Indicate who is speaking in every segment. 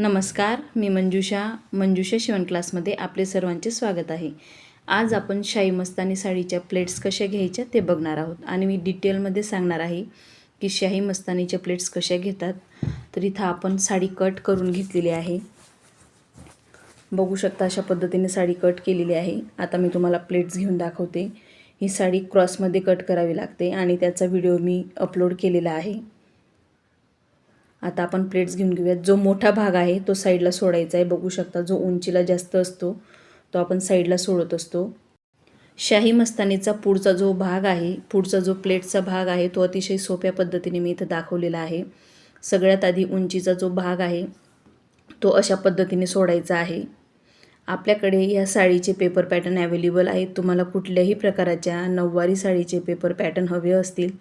Speaker 1: नमस्कार मी मंजुषा. मंजुषा शिवण क्लासमध्ये आपले सर्वांचे स्वागत आहे. आज आपण शाही मस्तानी साडीच्या प्लेट्स कशा घ्यायच्या ते बघणार आहोत. आणि मी डिटेलमध्ये सांगणार आहे की शाही मस्तानीच्या प्लेट्स कशा घेतात. तर इथं आपण साडी कट करून घेतलेली आहे. बघू शकता अशा पद्धतीने साडी कट केलेली आहे. आता मी तुम्हाला प्लेट्स घेऊन दाखवते. ही साडी क्रॉसमध्ये कट करावी लागते आणि त्याचा व्हिडिओ मी अपलोड केलेला आहे. आता आपण प्लेट्स घेऊन घेऊयात. जो मोठा भाग आहे तो साईडला सोडायचा आहे. बघू शकता जो उंचीला जास्त असतो तो आपण साईडला सोडत असतो. शाही मस्तानीचा पुढचा जो भाग आहे पुढचा जो प्लेटचा भाग आहे तो अतिशय सोप्या पद्धतीने मी इथं दाखवलेला आहे. सगळ्यात आधी उंचीचा जो भाग आहे तो अशा पद्धतीने सोडायचा आहे. आपल्याकडे या साडीचे पेपर पॅटर्न अवेलेबल आहेत. तुम्हाला कुठल्याही प्रकाराच्या नऊवारी साडीचे पेपर पॅटर्न हवे असतील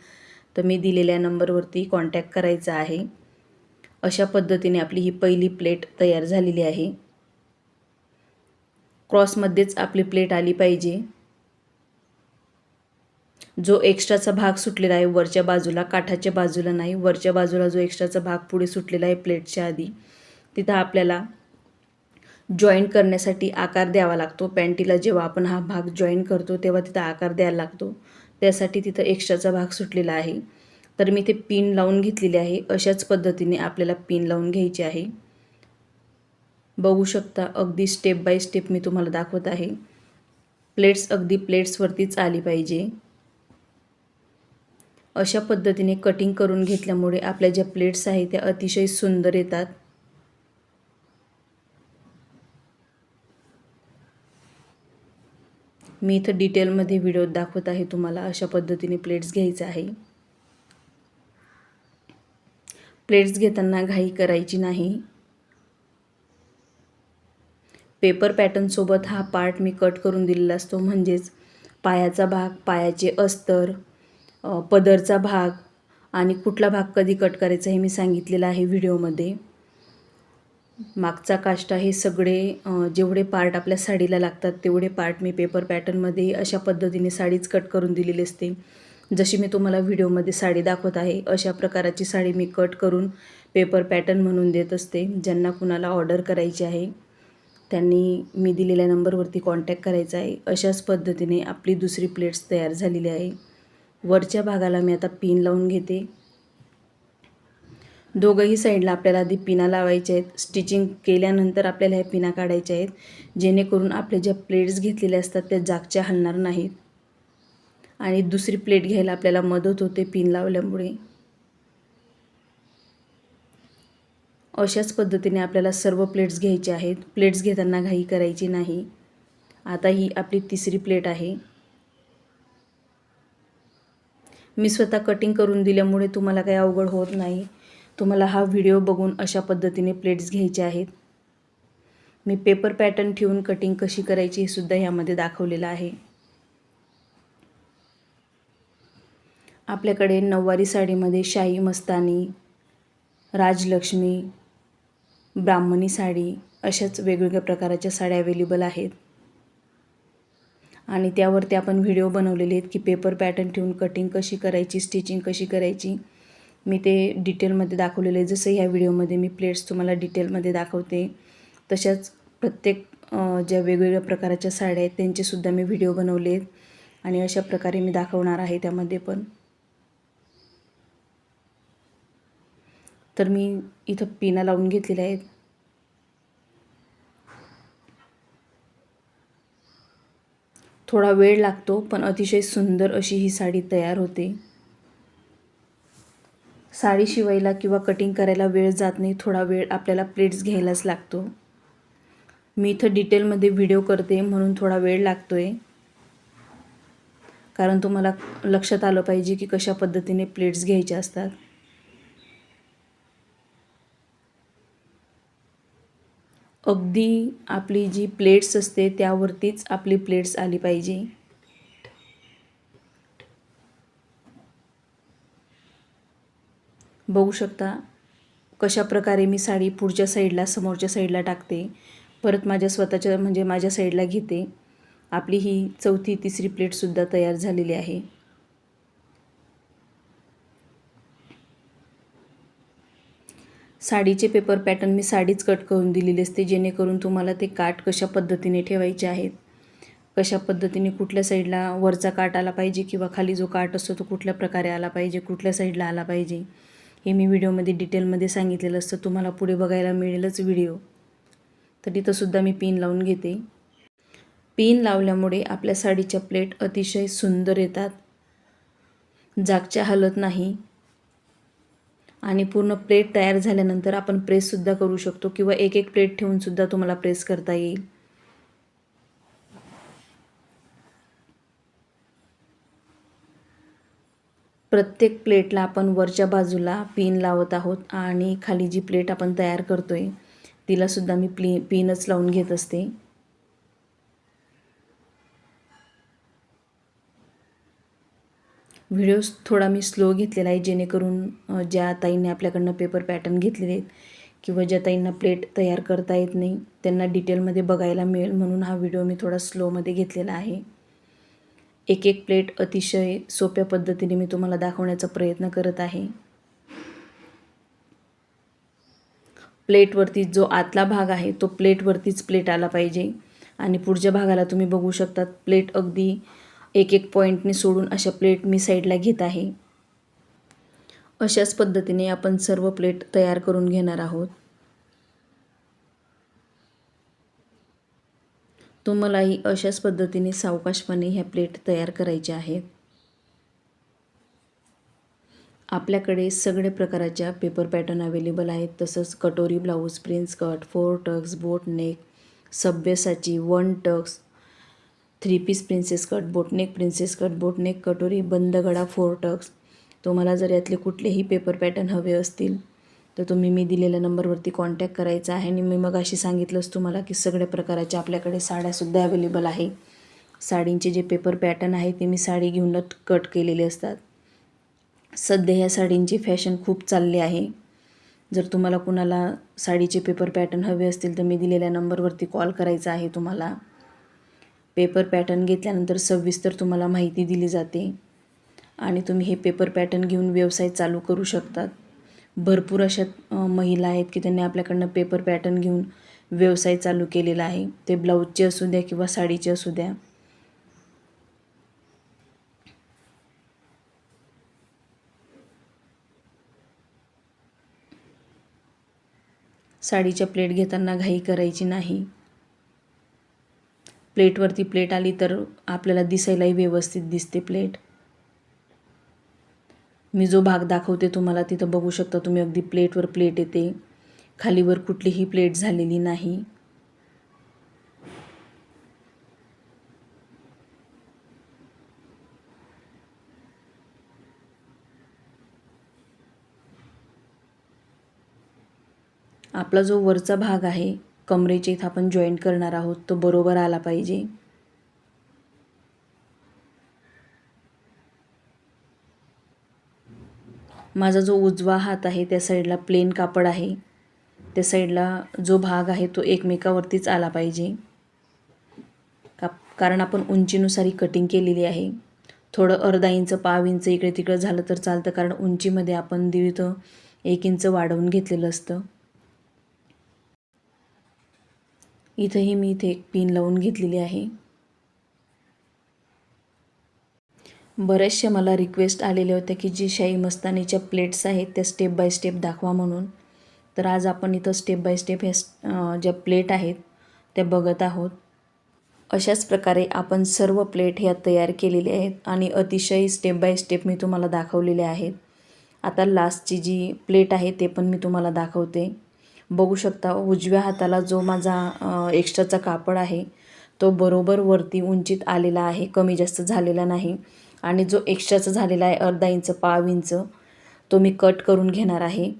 Speaker 1: तर मी दिलेल्या नंबरवरती कॉन्टॅक्ट करायचा आहे. अशा पद्धतीने आपली ही पहिली प्लेट तयार झालेली आहे. क्रॉसमध्येच आपली प्लेट आली पाहिजे. जो एक्स्ट्राचा भाग सुटलेला आहे वरच्या बाजूला काठाच्या बाजूला नाही वरच्या बाजूला जो एक्स्ट्राचा भाग पुढे सुटलेला आहे प्लेटच्या आधी तिथं आपल्याला जॉईन करण्यासाठी आकार द्यावा लागतो. पॅन्टीला जेव्हा आपण हा भाग जॉईन करतो तेव्हा तिथं आकार द्यायला लागतो. त्यासाठी तिथं एक्स्ट्राचा भाग सुटलेला आहे. तर मी ते पिन लावून घेतलेले आहे. अशाच पद्धतीने आपल्याला पिन लावून घ्यायची आहे. बघू शकता अगदी स्टेप बाय स्टेप मी तुम्हाला दाखवत आहे. प्लेट्स अगदी प्लेट्सवरतीच आली पाहिजे. अशा पद्धतीने कटिंग करून घेतल्यामुळे आपल्या ज्या प्लेट्स आहेत त्या अतिशय सुंदर येतात. मी इथं डिटेलमध्ये व्हिडिओ दाखवत आहे तुम्हाला अशा पद्धतीने प्लेट्स घ्यायचं आहे. प्लेट्स घेताना घाई करायची नाही. पेपर पॅटर्नसोबत हा पार्ट मी कट करून दिलेला असतो. म्हणजेच पायाचा भाग पायाचे अस्तर पदरचा भाग आणि कुठला भाग कधी कट करायचा हे मी सांगितलेलं आहे व्हिडिओमध्ये. मागचा काष्टा हे सगळे जेवढे पार्ट आपल्या साडीला लागतात तेवढे पार्ट मी पेपर पॅटर्नमध्ये अशा पद्धतीने साडीच कट करून दिलेली असते. जशी मी तुम्हाला व्हिडिओमध्ये साडी दाखवत आहे अशा प्रकाराची साडी मी कट करून पेपर पॅटर्न म्हणून देत असते ज्यांना कुणाला ऑर्डर करायची आहे त्यांनी मी दिलेल्या नंबरवरती कॉन्टॅक्ट करायचा आहे. अशाच पद्धतीने आपली दुसरी प्लेट्स तयार झालेली आहे. वरच्या भागाला मी आता पिन लावून घेते. दोघंही साईडला आपल्याला आधी पिना लावायच्या आहेत. स्टिचिंग केल्यानंतर आपल्याला ह्या पिना काढायच्या आहेत. जेणेकरून आपले ज्या प्लेट्स घेतलेल्या असतात त्या जागच्या हलणार नाहीत. आणि दुसरी प्लेट घ्यायला आपल्याला मदत होते पिन लावल्यामुळे. अशाच पद्धतीने आपल्याला सर्व प्लेट्स घ्यायचे आहेत. प्लेट्स घेताना घाई करायची नाही. आता ही आपली तिसरी प्लेट आहे. मी स्वतः कटिंग करून दिल्यामुळे तुम्हाला काही अवघड होत नाही. तुम्हाला हा व्हिडिओ बघून अशा पद्धतीने प्लेट्स घ्यायचे आहेत. मी पेपर पॅटर्न ठेवून कटिंग कशी करायची हे सुद्धा ह्यामध्ये दाखवलेलं आहे. आपल्याकडे नऊवारी साडीमध्ये शाही मस्तानी राजलक्ष्मी ब्राह्मणी साडी अशाच वेगवेगळ्या प्रकाराच्या साड्या अवेलेबल आहेत. आणि त्यावरती आपण व्हिडिओ बनवलेले आहेत की पेपर पॅटर्न ठेवून कटिंग कशी करायची स्टिचिंग कशी करायची मी ते डिटेलमध्ये दाखवलेले आहे जसं ह्या व्हिडिओमध्ये मी प्लेट्स तुम्हाला डिटेलमध्ये दाखवते तशाच प्रत्येक ज्या वेगवेगळ्या प्रकाराच्या साड्या आहेत त्यांचेसुद्धा मी व्हिडिओ बनवले आहेत. आणि अशा प्रकारे मी दाखवणार आहे त्यामध्ये पण. तर मी इथं पिना लावून घेतलेल्या आहेत. थोडा वेळ लागतो पण अतिशय सुंदर अशी ही साडी तयार होते. साडी शिवायला किंवा कटिंग करायला वेळ जात नाही थोडा वेळ आपल्याला प्लेट्स घ्यायलाच लागतो. मी इथं डिटेलमध्ये व्हिडिओ करते म्हणून थोडा वेळ लागतो आहे कारण तुम्हाला लक्षात आलं पाहिजे की कशा पद्धतीने प्लेट्स घ्यायच्या असतात. अगदी आपली जी प्लेट्स असते त्यावरतीच आपली प्लेट्स आली पाहिजे. बघू शकता कशा प्रकारे मी साडी पुढच्या साईडला समोरच्या साईडला टाकते. परत माझ्या स्वतःच्या म्हणजे माझ्या साईडला घेते. आपली ही चौथी तिसरी प्लेटसुद्धा तयार झालेली आहे. साडीचे पेपर पॅटर्न मी साडीच कट करून दिलेली असते जेणेकरून तुम्हाला ते काट कशा पद्धतीने ठेवायचे आहेत? कशा पद्धतीने कुठल्या साईडला वरचा काठ आला पाहिजे किंवा खाली जो काठ असतो तो कुठल्या प्रकारे आला पाहिजे कुठल्या साईडला आला पाहिजे? हे मी व्हिडिओमध्ये डिटेलमध्ये सांगितलेलं असतं तुम्हाला पुढे बघायला मिळेलच व्हिडिओ. तर तिथंसुद्धा मी पिन लावून घेते. पिन लावल्यामुळे आपल्या साडीच्या प्लेट अतिशय सुंदर येतात. जागच्या हलत नाही आणि पूर्ण प्लेट तयार झाल्यानंतर आपण प्रेससुद्धा करू शकतो किंवा एक एक प्लेट ठेवूनसुद्धा तुम्हाला प्रेस करता येईल. प्रत्येक प्लेटला आपण वरच्या बाजूला पिन लावत आहोत आणि खाली जी प्लेट आपण तयार करतो आहे तिलासुद्धा मी प्ली पिनच लावून घेत असते. व्हिडिओ थोडा मी स्लो घेतलेला आहे जेणेकरून ज्या ताईंनी आपल्याकडनं पेपर पॅटर्न घेतलेले आहेत किंवा ज्या ताईंना प्लेट तयार करता येत नाही त्यांना डिटेलमध्ये बघायला मिळेल म्हणून हा व्हिडिओ मी थोडा स्लोमध्ये घेतलेला आहे. एक एक प्लेट अतिशय सोप्या पद्धतीने मी तुम्हाला दाखवण्याचा प्रयत्न करत आहे. प्लेटवरती जो आतला भाग आहे तो प्लेटवरतीच प्लेट आला पाहिजे. आणि पुढच्या भागाला तुम्ही बघू शकतात प्लेट अगदी एक एक पॉईंटने सोडून अशा प्लेट मी साईडला घेत आहे. अशाच पद्धतीने आपण सर्व प्लेट तयार करून घेणार आहोत. तुम्हालाही अशाच पद्धतीने सावकाशपणे ह्या प्लेट तयार करायच्या आहेत. आपल्याकडे सगळे प्रकाराच्या पेपर पॅटर्न अवेलेबल आहेत. तसंच कटोरी blouse prince cut four tucks boat neck सभ्यसाची one tucks three piece princess cut boatneck princess cut boatneck कटोरी बंद गळा फोर टक्स. तुम्हाला जर यातले कुठलेही पेपर पॅटर्न हवे असतील तर तुम्ही मी दिलेल्या नंबरवरती कॉन्टॅक्ट करायचा आहे. आणि मी मग अशी सांगितलंच तुम्हाला की सगळ्या प्रकाराच्या आपल्याकडे साड्यासुद्धा अवेलेबल आहे. साडींचे जे पेपर पॅटर्न आहे ते मी साडी घेऊनच कट केलेले असतात. सध्या या साडींची फॅशन खूप चालली आहे. जर तुम्हाला कुणाला साडीचे पेपर पॅटर्न हवे असतील तर मी दिलेल्या नंबरवरती कॉल करायचा आहे तुम्हाला. पेपर पॅटर्न घेतल्यानंतर सविस्तर तुम्हाला माहिती दिली जाते. आणि तुम्ही हे पेपर पॅटर्न घेऊन व्यवसाय चालू करू शकतात. भरपूर अशा महिला आहेत की त्यांनी आपल्याकडनं पेपर पॅटर्न घेऊन व्यवसाय चालू केलेला आहे. ते ब्लाऊजचे असू द्या किंवा साडीचे असू द्या. साडीच्या प्लेट घेताना घाई करायची नाही. प्लेटवरती प्लेट आली तर आपल्याला दिसायलाही व्यवस्थित दिसते प्लेट. मी जो भाग दाखवते तुम्हाला तिथं बघू शकता तुम्ही अगदी प्लेटवर प्लेट येते. खालीवर कुठलीही प्लेट झालेली नाही. आपला जो वरचा भाग आहे कमरेचे इथं आपण जॉईंट करणार आहोत तो बरोबर आला पाहिजे. माझा जो उजवा हात आहे त्या साईडला प्लेन कापड आहे. त्या साईडला जो भाग आहे तो एकमेकावरतीच आला पाहिजे. का कारण आपण उंचीनुसार ही कटिंग केलेली आहे. थोडं अर्धा इंच पाव इंच इकडे तिकडं झालं तर चालतं कारण उंचीमध्ये आपण दीड एक इंच वाढवून घेतलेलं असतं. इथंही मी इथे एक पिन लावून घेतलेली आहे. बऱ्याचशा मला रिक्वेस्ट आलेल्या होत्या की जी शाही मस्तानीच्या प्लेट्स आहेत त्या स्टेप बाय स्टेप दाखवा म्हणून. तर आज आपण इथं स्टेप बाय स्टेप ह्या ज्या प्लेट आहेत त्या बघत आहोत. अशाच प्रकारे आपण सर्व प्लेट ह्या तयार केलेल्या आहेत आणि अतिशय स्टेप बाय स्टेप मी तुम्हाला दाखवलेले आहेत. आता लास्टची जी प्लेट आहे ते पण मी तुम्हाला दाखवते. बघू शकता उजव्या हाताला जो माझा एक्स्ट्राचा कापड आहे तो बरोबर वरती उंचीत आलेला आहे कमी जास्त झालेला नाही. आणि जो एक्स्ट्राचा झालेला आहे अर्धा इंच पाव इंच तो मी कट करून घेणार आहे.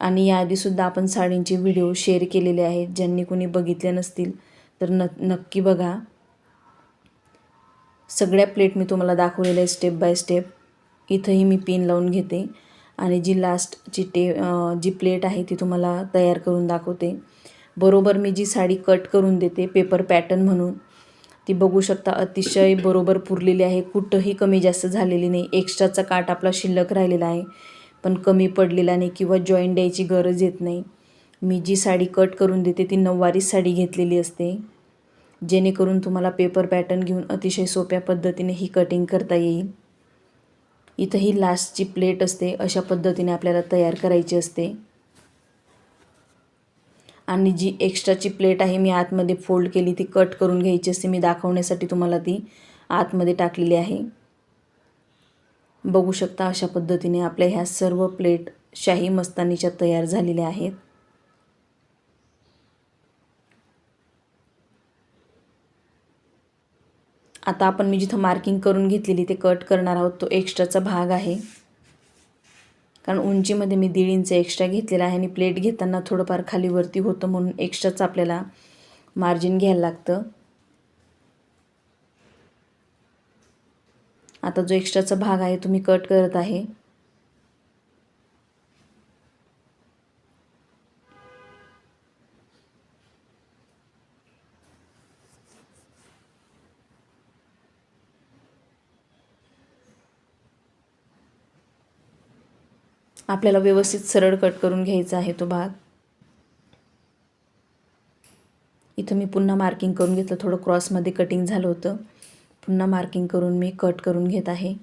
Speaker 1: आणि याआधीसुद्धा आपण साडींचे व्हिडिओ शेअर केलेले आहेत. ज्यांनी कोणी बघितले नसतील तर न नक्की बघा. सगळ्या प्लेट मी तुम्हाला दाखवलेल्या आहे स्टेप बाय स्टेप इथंही मी पिन लावून घेते. आणि जी लास्टची टे जी प्लेट आहे ती तुम्हाला तयार करून दाखवते. बरोबर मी जी साडी कट करून देते पेपर पॅटर्न म्हणून ती बघू शकता अतिशय बरोबर पुरलेली आहे. कुठंही कमी जास्त झालेली नाही. एक्स्ट्राचा काट आपला शिल्लक राहिलेला आहे. पण कमी पडलेला नाही किंवा जॉईन द्यायची गरज येत नाही. मी जी साडी कट करून देते ती नऊवारी साडी घेतलेली असते. जेणेकरून तुम्हाला पेपर पॅटर्न घेऊन अतिशय सोप्या पद्धतीने ही कटिंग करता येईल. इथं ही लास्टची प्लेट असते अशा पद्धतीने आपल्याला तयार करायची असते. आणि जी एक्स्ट्राची प्लेट आहे मी आतमध्ये फोल्ड केली ती कट करून घ्यायची असते. मी दाखवण्यासाठी तुम्हाला ती आतमध्ये टाकलेली आहे. बघू शकता अशा पद्धतीने आपल्या ह्या सर्व प्लेट शाही मस्तानीच्या तयार झालेल्या आहेत. आता आपण मी जिथं मार्किंग करून घेतलेली ते कट करणार आहोत तो एक्स्ट्राचा भाग आहे. कारण उंचीमध्ये मी दीड इंच एक्स्ट्रा घेतलेला आहे आणि प्लेट घेताना थोडंफार खाली वरती होतं म्हणून एक्स्ट्राचं आपल्याला मार्जिन घ्यायला लागतं. आता जो एक्स्ट्राचा भाग आहे तो मी कट करत आहे. आपल्याला व्यवस्थित सरळ कट करून घ्यायचा आहे तो भाग. इथं मी पुन्हा मार्किंग करून घेतलं. थोडं क्रॉसमध्ये कटिंग झालं होतं. पुन्हा मार्किंग करून मी कट करून घेत आहे.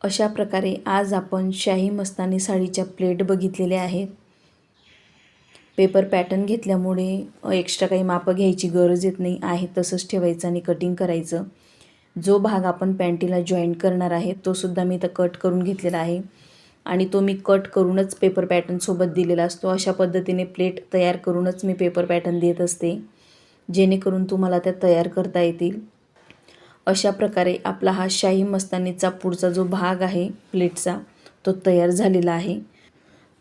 Speaker 1: अशा प्रकारे आज आपण शाही मस्तानी साडीच्या प्लेट बघितलेल्या आहेत. पेपर पॅटर्न घेतल्यामुळे एक्स्ट्रा काही मापं घ्यायची गरज येत नाही. आहे तसंच ठेवायचं आणि कटिंग करायचं. जो भाग आपण पॅन्टीला जॉईंट करणार आहे तो सुद्धा मी इथं कट करून घेतलेला आहे. आणि तो मी कट करूनच पेपर पॅटर्नसोबत दिलेला असतो. अशा पद्धतीने प्लेट तयार करूनच मी पेपर पॅटर्न देत असते. जेणेकरून तुम्हाला त्या तयार करता येतील. अशा प्रकारे आपला हा शाही मस्तानीचा पुढचा जो भाग आहे प्लेटचा तो तयार झालेला आहे.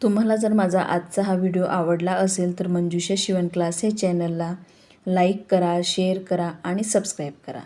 Speaker 1: तुम्हाला जर माझा आजचा हा व्हिडिओ आवडला असेल तर मंजुषा शिवण क्लास हे चॅनलला लाईक करा शेअर करा आणि सबस्क्राईब करा.